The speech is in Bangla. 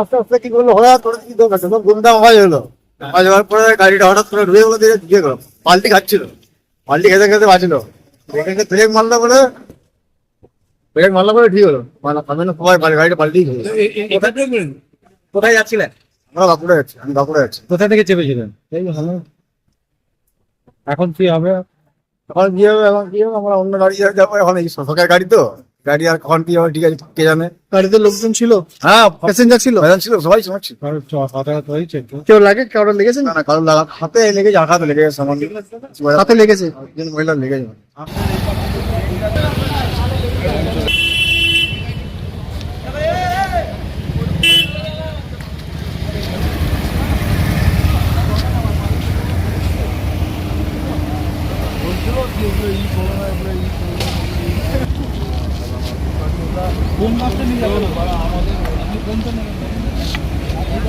আস্তে আস্তে কি করল? হঠাৎ করে কি দোকান তখন গুমদাম আওয়াজ হলো আওয়াজ হওয়ার পরে গাড়িটা হঠাৎ করে ঢুকে গেলো দিয়ে ঢুকে গেলো। পাল্টি খাচ্ছিল। পাল্টি খেতে খেতে বাঁচলো। দেখে ব্রেক মারলো বলে ব্রেক মারলো বলে ঠিক হলো। আমি সবাই বাড়ি গাড়িটা পাল্টি কোথায় যাচ্ছিলেন? আমরা বাঁকুড়া যাচ্ছি আমি বাঁকুড়া যাচ্ছি। কোথা থেকে চেপেছিলেন? এই এখন কি হবে? এখন কি হবে? এখন কি হবে? আমরা অন্য গাড়ি যাব এখন এই সরকার গাড়ি তো। গাড়ি আর কখন কি হবে ঠিক আছে কে জানে? গাড়িতে লোকজন ছিল? হ্যাঁ প্যাসেঞ্জার ছিল? ভাইজান ছিল সবাই সময় ছিল। কারোর? কেউ লাগে? কারোর লেগেছে? না কারণ লাগা হাতে লেগেছে আঘাত লেগেছে সামান্য। হাতে লেগেছে? একজন মহিলা লেগেছে। কোন বাসটা নিয়ে যাবেন? আমাদের কোনটা নিয়ে যাবেন